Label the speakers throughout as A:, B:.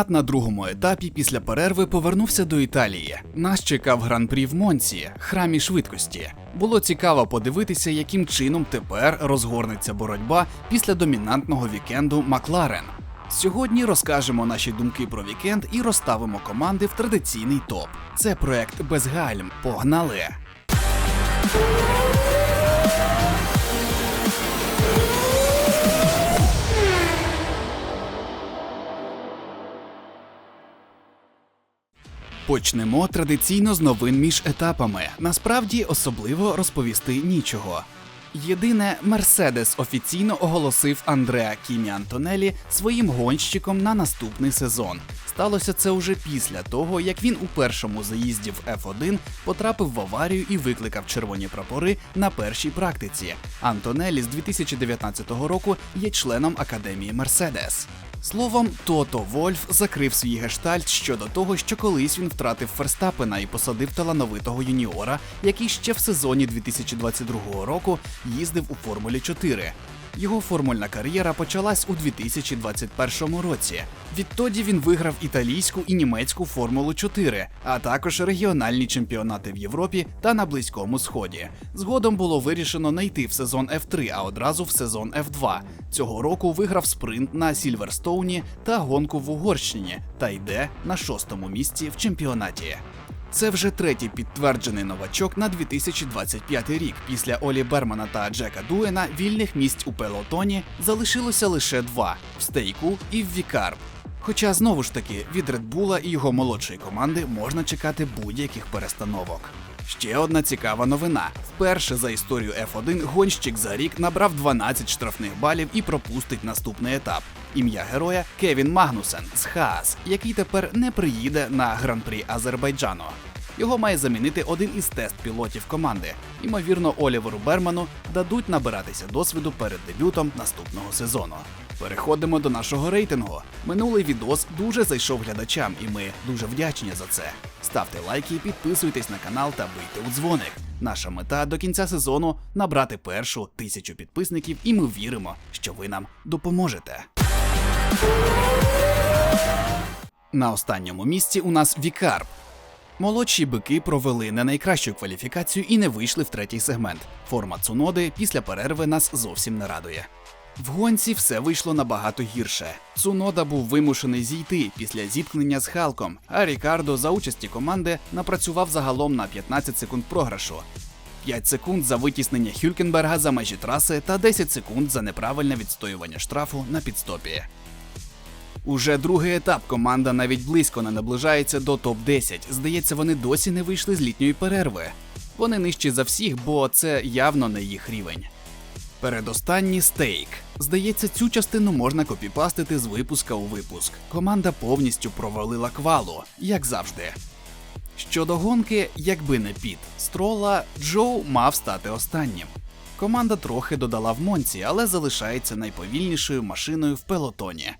A: Чемпіонат на другому етапі після перерви повернувся до Італії. Нас чекав гран-прі в Монці, храмі швидкості. Було цікаво подивитися, яким чином тепер розгорнеться боротьба після домінантного вікенду Макларен. Сьогодні розкажемо наші думки про вікенд і розставимо команди в традиційний топ. Це проект без гальм. Погнали! Почнемо традиційно з новин між етапами. Насправді особливо розповісти нічого. Єдине, Мерседес офіційно оголосив Андреа Кімі Антонелі своїм гонщиком на наступний сезон. Сталося це уже після того, як він у першому заїзді в F1 потрапив в аварію і викликав червоні прапори на першій практиці. Антонелі з 2019 року є членом академії Мерседес. Словом, Тото Вольф закрив свій гештальт щодо того, що колись він втратив Ферстапена і посадив талановитого юніора, який ще в сезоні 2022 року їздив у Формулі 4. Його формульна кар'єра почалась у 2021 році. Відтоді він виграв італійську і німецьку Формулу 4, а також регіональні чемпіонати в Європі та на Близькому Сході. Згодом було вирішено не в сезон F3, а одразу в сезон F2. Цього року виграв спринт на Сільверстоуні та гонку в Угорщині та йде на шостому місці в чемпіонаті. Це вже третій підтверджений новачок на 2025 рік. Після Олі Бермана та Джека Дуена вільних місць у пелотоні залишилося лише два в стейку і в Вікарб. Хоча знову ж таки від Редбула і його молодшої команди можна чекати будь-яких перестановок. Ще одна цікава новина: вперше за історію F1 гонщик за рік набрав 12 штрафних балів і пропустить наступний етап. Ім'я героя Кевін Магнусен з Хаас, який тепер не приїде на гран-прі Азербайджану. Його має замінити один із тест-пілотів команди. Ймовірно, Оліверу Берману дадуть набиратися досвіду перед дебютом наступного сезону. Переходимо до нашого рейтингу. Минулий відос дуже зайшов глядачам, і ми дуже вдячні за це. Ставте лайки, підписуйтесь на канал та бийте у дзвоник. Наша мета до кінця сезону набрати першу тисячу підписників, і ми віримо, що ви нам допоможете. На останньому місці у нас Вікарп. Молодші бики провели не найкращу кваліфікацію і не вийшли в третій сегмент. Форма Цуноди після перерви нас зовсім не радує. В гонці все вийшло набагато гірше. Цунода був вимушений зійти після зіткнення з Халком, а Рікардо за участі команди напрацював загалом на 15 секунд програшу. 5 секунд за витіснення Хюлькенберга за межі траси та 10 секунд за неправильне відстоювання штрафу на підстопі. Уже другий етап команда навіть близько не наближається до топ-10. Здається, вони досі не вийшли з літньої перерви. Вони нижчі за всіх, бо це явно не їх рівень. Передостанній стейк. Здається, цю частину можна копіпастити з випуска у випуск. Команда повністю провалила квалу, як завжди. Щодо гонки, якби не піт строла, Джоу мав стати останнім. Команда трохи додала в Монці, але залишається найповільнішою машиною в пелотоні.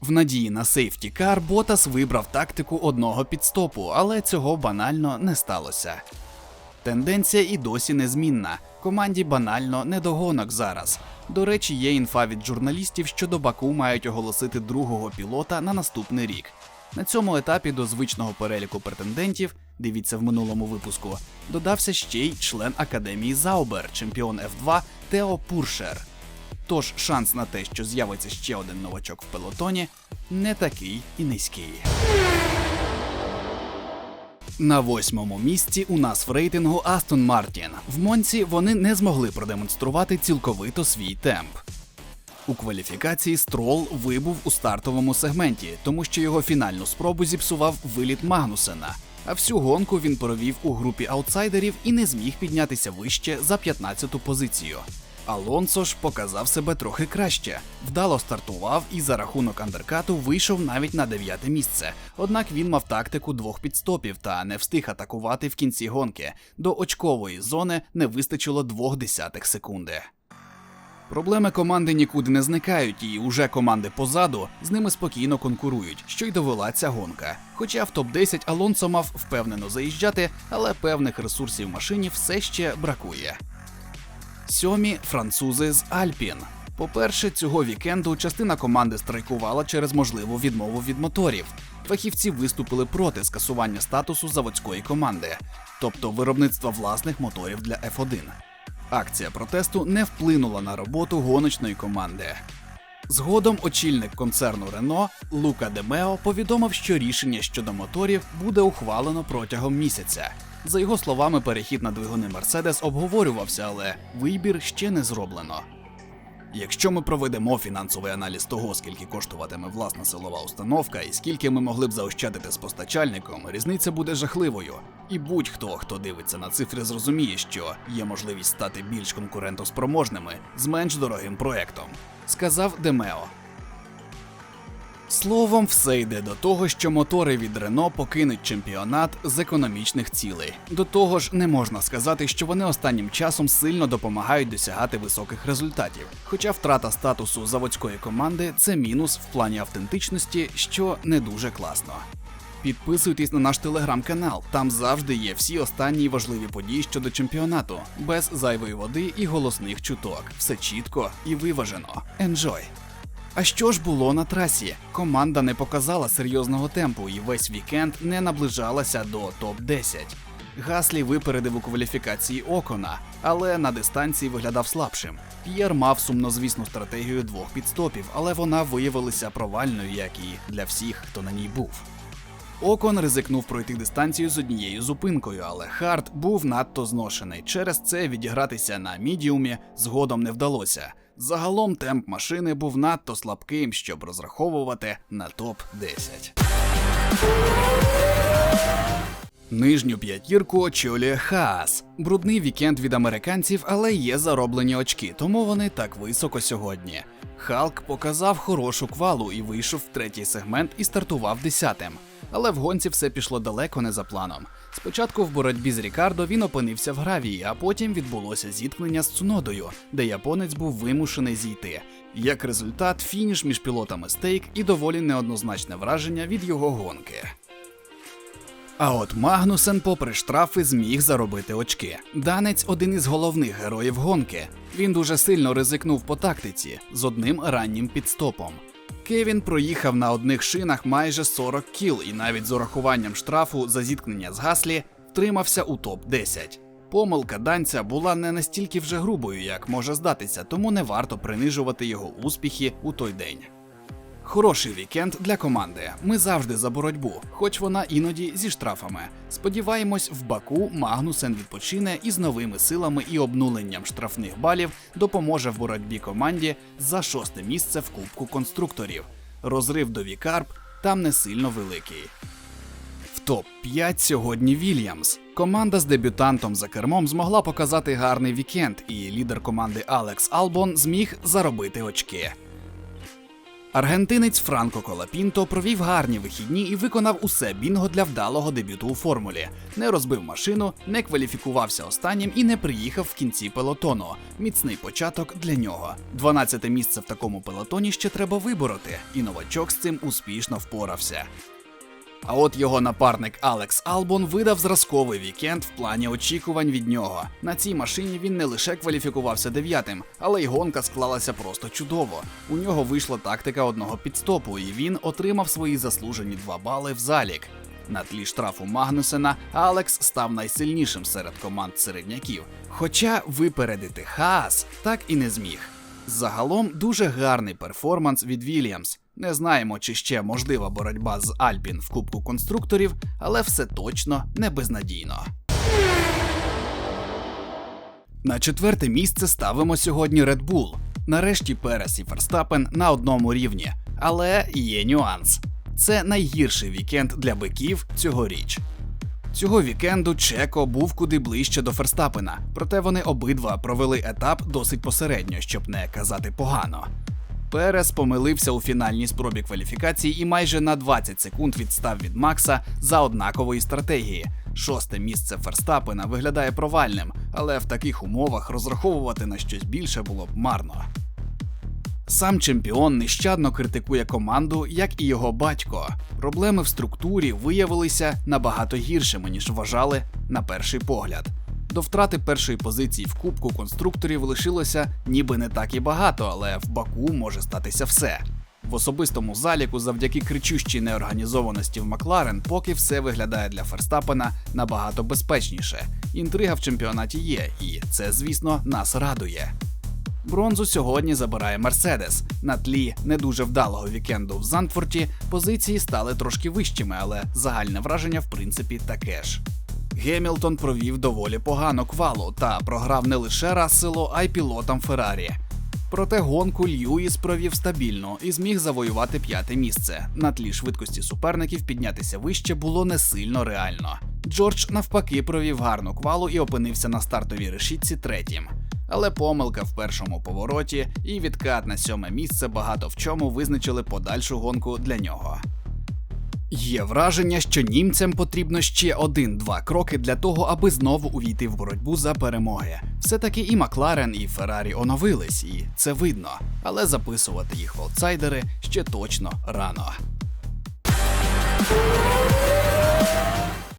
A: В надії на сейфті кар Ботас вибрав тактику одного підстопу, але цього банально не сталося. Тенденція і досі незмінна. Команді банально не до гонок зараз. До речі, є інфа від журналістів, що до Баку мають оголосити другого пілота на наступний рік. На цьому етапі до звичного переліку претендентів, дивіться в минулому випуску, додався ще й член академії Заубер, чемпіон F2 Тео Пуршер. Тож шанс на те, що з'явиться ще один новачок в пелотоні, не такий і низький. На восьмому місці у нас в рейтингу Астон Мартін. В Монці вони не змогли продемонструвати цілковито свій темп. У кваліфікації Строл вибув у стартовому сегменті, тому що його фінальну спробу зіпсував виліт Магнусена. А всю гонку він провів у групі аутсайдерів і не зміг піднятися вище за 15-ту позицію. Алонсо ж показав себе трохи краще, вдало стартував і за рахунок андеркату вийшов навіть на дев'яте місце. Однак він мав тактику двох підстопів та не встиг атакувати в кінці гонки. До очкової зони не вистачило двох десятих секунди. Проблеми команди нікуди не зникають, і уже команди позаду з ними спокійно конкурують, що й довела ця гонка. Хоча в топ-10 Алонсо мав впевнено заїжджати, але певних ресурсів машині все ще бракує. Сьомі французи з Альпін. По-перше, цього вікенду частина команди страйкувала через можливу відмову від моторів. Фахівці виступили проти скасування статусу заводської команди, тобто виробництва власних моторів для F1. Акція протесту не вплинула на роботу гоночної команди. Згодом очільник концерну Рено Лука Демео повідомив, що рішення щодо моторів буде ухвалено протягом місяця. За його словами, перехід на двигуни Мерседес обговорювався, але вибір ще не зроблено. Якщо ми проведемо фінансовий аналіз того, скільки коштуватиме власна силова установка і скільки ми могли б заощадити з постачальником, різниця буде жахливою. І будь-хто, хто дивиться на цифри, зрозуміє, що є можливість стати більш конкурентоспроможними з менш дорогим проектом, сказав Демео. Словом, все йде до того, що мотори від Рено покинуть чемпіонат з економічних цілей. До того ж, не можна сказати, що вони останнім часом сильно допомагають досягати високих результатів. Хоча втрата статусу заводської команди це мінус в плані автентичності, що не дуже класно. Підписуйтесь на наш телеграм-канал, там завжди є всі останні важливі події щодо чемпіонату, без зайвої води і голосних чуток. Все чітко і виважено. Enjoy! А що ж було на трасі? Команда не показала серйозного темпу і весь вікенд не наближалася до топ-10. Гаслі випередив у кваліфікації Окона, але на дистанції виглядав слабшим. П'єр мав сумнозвісну стратегію двох підстопів, але вона виявилася провальною, як і для всіх, хто на ній був. Окон ризикнув пройти дистанцію з однією зупинкою, але Харт був надто зношений. Через це відігратися на мідіумі згодом не вдалося. Загалом темп машини був надто слабким, щоб розраховувати на топ 10 Нижню п'ятірку очолює Хаас. Брудний вікенд від американців, але є зароблені очки, тому вони так високо сьогодні. Халк показав хорошу квалу і вийшов в третій сегмент і стартував десятим. Але в гонці все пішло далеко не за планом. Спочатку в боротьбі з Рікардо він опинився в гравії, а потім відбулося зіткнення з Цунодою, де японець був вимушений зійти. Як результат, фініш між пілотами стейк і доволі неоднозначне враження від його гонки. А от Магнусен, попри штрафи, зміг заробити очки. Данець один із головних героїв гонки. Він дуже сильно ризикнув по тактиці з одним раннім підстопом. Кевін проїхав на одних шинах майже 40 кіл і навіть з урахуванням штрафу за зіткнення з Гаслі втримався у топ-10. Помилка данця була не настільки вже грубою, як може здатися, тому не варто принижувати його успіхи у той день. Хороший вікенд для команди. Ми завжди за боротьбу, хоч вона іноді зі штрафами. Сподіваємось, в Баку Магнусен відпочине і з новими силами і обнуленням штрафних балів допоможе в боротьбі команді за шосте місце в Кубку конструкторів. Розрив до Вікарп там не сильно великий. В топ 5 сьогодні Вільямс. Команда з дебютантом за кермом змогла показати гарний вікенд, і лідер команди Алекс Албон зміг заробити очки. Аргентинець Франко Колапінто провів гарні вихідні і виконав усе бінго для вдалого дебюту у формулі. Не розбив машину, не кваліфікувався останнім і не приїхав в кінці пелотону. Міцний початок для нього. 12 місце в такому пелотоні ще треба вибороти, і новачок з цим успішно впорався. А от його напарник Алекс Албон видав зразковий вікенд в плані очікувань від нього. На цій машині він не лише кваліфікувався дев'ятим, але й гонка склалася просто чудово. У нього вийшла тактика одного підстопу, і він отримав свої заслужені два бали в залік. На тлі штрафу Магнусена Алекс став найсильнішим серед команд середняків. Хоча випередити Хаас так і не зміг. Загалом дуже гарний перформанс від Вільямс. Не знаємо, чи ще можлива боротьба з Альпін в Кубку конструкторів, але все точно не безнадійно. На четверте місце ставимо сьогодні Red Bull. Нарешті Перес і Ферстапен на одному рівні. Але є нюанс. Це найгірший вікенд для биків цьогоріч. Цього вікенду Чеко був куди ближче до Ферстапена, проте вони обидва провели етап досить посередньо, щоб не казати погано. Перес помилився у фінальній спробі кваліфікації і майже на 20 секунд відстав від Макса за однакової стратегії. Шосте місце Ферстапена виглядає провальним, але в таких умовах розраховувати на щось більше було б марно. Сам чемпіон нещадно критикує команду, як і його батько. Проблеми в структурі виявилися набагато гіршими, ніж вважали на перший погляд. До втрати першої позиції в кубку конструкторів лишилося ніби не так і багато, але в Баку може статися все. В особистому заліку, завдяки кричущій неорганізованості в Макларен, поки все виглядає для Ферстапена набагато безпечніше. Інтрига в чемпіонаті є, і це, звісно, нас радує. Бронзу сьогодні забирає Мерседес. На тлі не дуже вдалого вікенду в Зандфорті позиції стали трошки вищими, але загальне враження в принципі таке ж. Гемілтон провів доволі погано квалу та програв не лише Расселу, а й пілотам Феррарі. Проте гонку Льюіс провів стабільно і зміг завоювати п'яте місце. На тлі швидкості суперників піднятися вище було не сильно реально. Джордж навпаки провів гарну квалу і опинився на стартовій решітці третім. Але помилка в першому повороті і відкат на сьоме місце багато в чому визначили подальшу гонку для нього. Є враження, що німцям потрібно ще один-два кроки для того, аби знову увійти в боротьбу за перемоги. Все-таки і Макларен, і Феррарі оновились, і це видно. Але записувати їх в аутсайдери ще точно рано.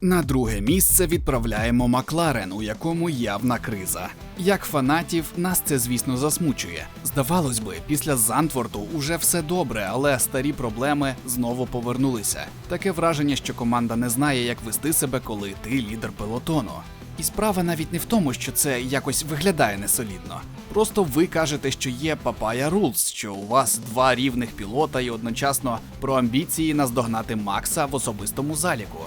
A: На друге місце відправляємо Макларен, у якому явна криза. Як фанатів, нас це звісно засмучує. Здавалось би, після Зантворту уже все добре, але старі проблеми знову повернулися. Таке враження, що команда не знає, як вести себе, коли ти лідер пелотону. І справа навіть не в тому, що це якось виглядає несолідно. Просто ви кажете, що є Papaya Rules, що у вас два рівних пілота і одночасно про амбіції наздогнати Макса в особистому заліку.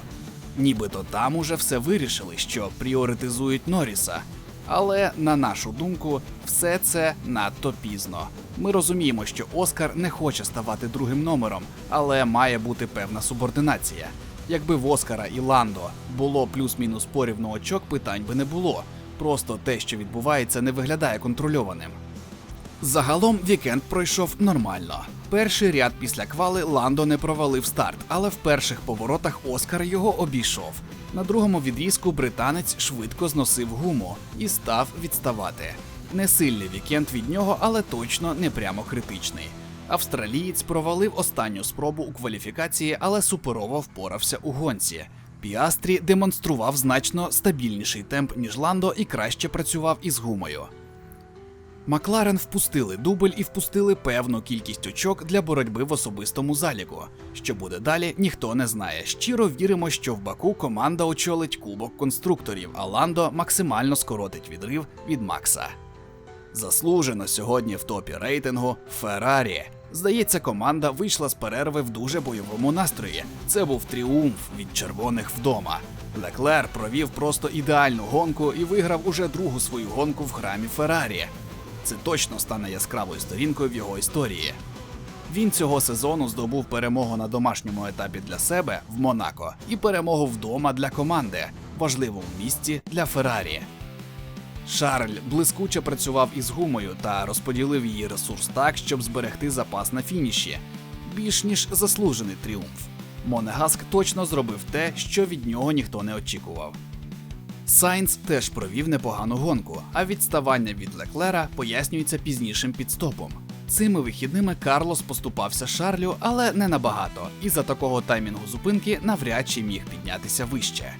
A: Нібито там уже все вирішили, що пріоритизують Норріса. Але на нашу думку, все це надто пізно. Ми розуміємо, що Оскар не хоче ставати другим номером, але має бути певна субординація. Якби в Оскара і Ландо було плюс-мінус порівну очок, питань би не було. Просто те, що відбувається, не виглядає контрольованим. Загалом вікенд пройшов нормально. Перший ряд після квали Ландо не провалив старт, але в перших поворотах Оскар його обійшов. На другому відрізку британець швидко зносив гуму і став відставати. Не сильний вікенд від нього, але точно не прямо критичний. Австралієць провалив останню спробу у кваліфікації, але суперово впорався у гонці. Піастрі демонстрував значно стабільніший темп, ніж Ландо, і краще працював із гумою. Макларен впустили дубль і впустили певну кількість очок для боротьби в особистому заліку. Що буде далі, ніхто не знає. Щиро віримо, що в Баку команда очолить кубок конструкторів, а Ландо максимально скоротить відрив від Макса. Заслужено сьогодні в топі рейтингу Феррарі. Здається, команда вийшла з перерви в дуже бойовому настрої. Це був тріумф від червоних вдома. Леклер провів просто ідеальну гонку і виграв уже другу свою гонку в храмі Феррарі. Це точно стане яскравою сторінкою в його історії. Він цього сезону здобув перемогу на домашньому етапі для себе в Монако і перемогу вдома для команди, важливому місці для Феррарі. Шарль блискуче працював із гумою та розподілив її ресурс так, щоб зберегти запас на фініші. Більш ніж заслужений тріумф. Монегаск точно зробив те, що від нього ніхто не очікував. Сайнц теж провів непогану гонку, а відставання від Леклера пояснюється пізнішим підстопом. Цими вихідними Карлос поступався Шарлю, але не набагато, і за такого таймінгу зупинки навряд чи міг піднятися вище.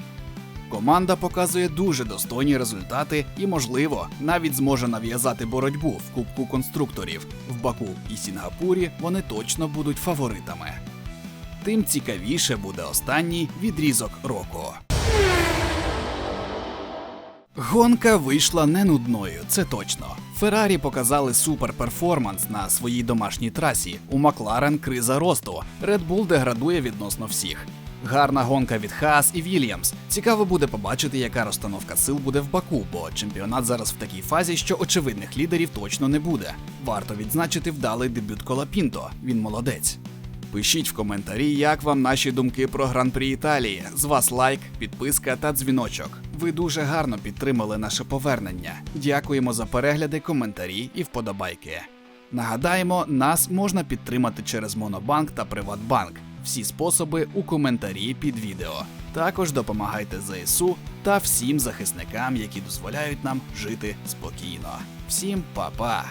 A: Команда показує дуже достойні результати і, можливо, навіть зможе нав'язати боротьбу в Кубку конструкторів. В Баку і Сінгапурі вони точно будуть фаворитами. Тим цікавіше буде останній відрізок року. Гонка вийшла не нудною, це точно. Феррарі показали супер перформанс на своїй домашній трасі. У Макларен криза росту. Red Bull деградує відносно всіх. Гарна гонка від Хаас і Вільямс. Цікаво буде побачити, яка розстановка сил буде в Баку, бо чемпіонат зараз в такій фазі, що очевидних лідерів точно не буде. Варто відзначити вдалий дебют Колапінто. Він молодець. Пишіть в коментарі, як вам наші думки про гран-прі Італії. З вас лайк, підписка та дзвіночок. Ви дуже гарно підтримали наше повернення. Дякуємо за перегляди, коментарі і вподобайки. Нагадаємо, нас можна підтримати через Монобанк та Приватбанк. Всі способи у коментарі під відео. Також допомагайте ЗСУ та всім захисникам, які дозволяють нам жити спокійно. Всім па-па!